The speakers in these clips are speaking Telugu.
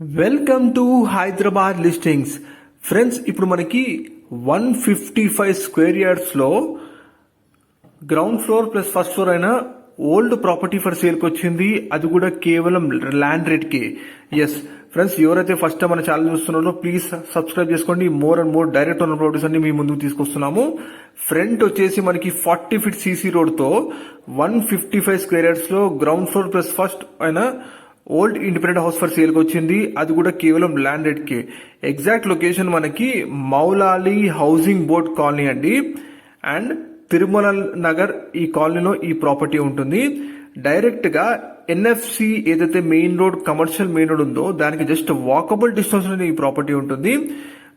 Welcome to Hyderabad listings. Friends ఇప్పుడు మనకి one fifty five square యార్డ్స్లో ground floor plus first floor అయిన ఓల్డ్ ప్రాపర్టీ ఫర్ సేల్కి వచ్చింది. అది కూడా కేవలం ల్యాండ్ రేట్కే. ఎస్ ఫ్రెండ్స్ ఎవరైతే ఫస్ట్ టైం మన ఛానల్ చూస్తున్నారో ప్లీజ్ సబ్స్క్రైబ్ చేసుకోండి. More and more direct owner properties అన్ని మీ ముందుకు తీసుకొస్తున్నాము. ఫ్రంట్ వచ్చేసి మనకి ఫార్టీ ఫీట్ సీసీ రోడ్తో వన్ ఫిఫ్టీ ఫైవ్ స్క్వేర్ యార్డ్స్లో గ్రౌండ్ ఫ్లోర్ ప్లస్ ఫస్ట్ అయిన ఓల్డ్ ఇండిపెండెంట్ హౌస్ ఫర్ సేల్కి వచ్చింది. అది కూడా కేవలం ల్యాండ్ కే ఎగ్జాక్ట్ లొకేషన్ మనకి మౌలాలి హౌసింగ్ బోర్డ్ కాలనీ అండి. అండ్ తిరుమల నగర్ ఈ కాలనీలో ఈ ప్రాపర్టీ ఉంటుంది. డైరెక్ట్గా ఎన్ఎఫ్సి ఏదైతే main road commercial main road ఉందో దానికి జస్ట్ వాకబుల్ డిస్టెన్స్ ఈ ప్రాపర్టీ ఉంటుంది.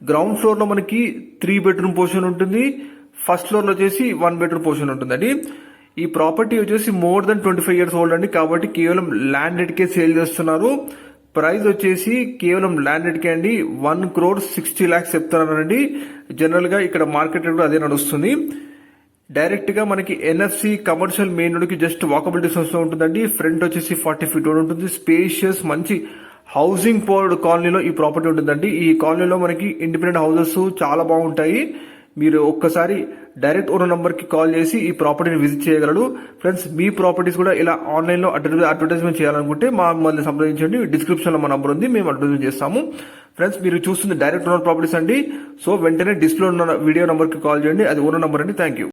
గ్రౌండ్ ఫ్లోర్లో మనకి త్రీ బెడ్రూమ్ పోర్షన్ ఉంటుంది. ఫస్ట్ ఫ్లోర్లో వచ్చేసి వన్ బెడ్రూమ్ పోర్షన్ ఉంటుందండి. ఈ ప్రాపర్టీ వచ్చేసి more than twenty five years old అండి. కాబట్టి కేవలం ల్యాండ్ రేట్కే సేల్ చేస్తున్నారు. ప్రైస్ వచ్చేసి కేవలం ల్యాండ్ రేట్కే అండి. వన్ క్రోర్ సిక్స్టీ ల్యాక్స్ చెప్తున్నారండి. జనరల్గా ఇక్కడ మార్కెట్ రేట్ కూడా అదే నడుస్తుంది. డైరెక్ట్గా మనకి ఎన్ఎఫ్సి కమర్షియల్ మెయిన్ రోడ్కి జస్ట్ వాకబుల్ డిస్టెన్స్ ఉంటుందండి. ఫ్రంట్ వచ్చేసి ఫార్టీ ఫీట్ రోడ్ ఉంటుంది. స్పేషియస్ మంచి హౌసింగ్ పోర్డ్ కాలనీలో ఈ ప్రాపర్టీ ఉంటుందండి. ఈ కాలనీలో మనకి ఇండిపెండెంట్ హౌసెస్ చాలా బాగుంటాయి. మీరు ఒక్కసారి డైరెక్ట్ ఓనర్ నెంబర్కి కాల్ చేసి ఈ ప్రాపర్టీని విజిట్ చేయగలరు. ఫ్రెండ్స్ మీ ప్రాపర్టీస్ కూడా ఇలా ఆన్లైన్లో అడ్వర్టైజ్మెంట్ చేయాలనుకుంటే మమ్మల్ని సంప్రదించండి. డిస్క్రిప్షన్లో మా నంబర్ ఉంది మేము అడ్వర్టైజ్మెంట్ చేస్తాము. ఫ్రెండ్స్ మీరు చూస్తుంది డైరెక్ట్ ఓనర్ ప్రాపర్టీస్ అండి. సో వెంటనే డిస్ప్లే ఉన్న వీడియో నెంబర్కి కాల్ చేయండి. అది ఓనర్ నంబర్ అండి. Thank you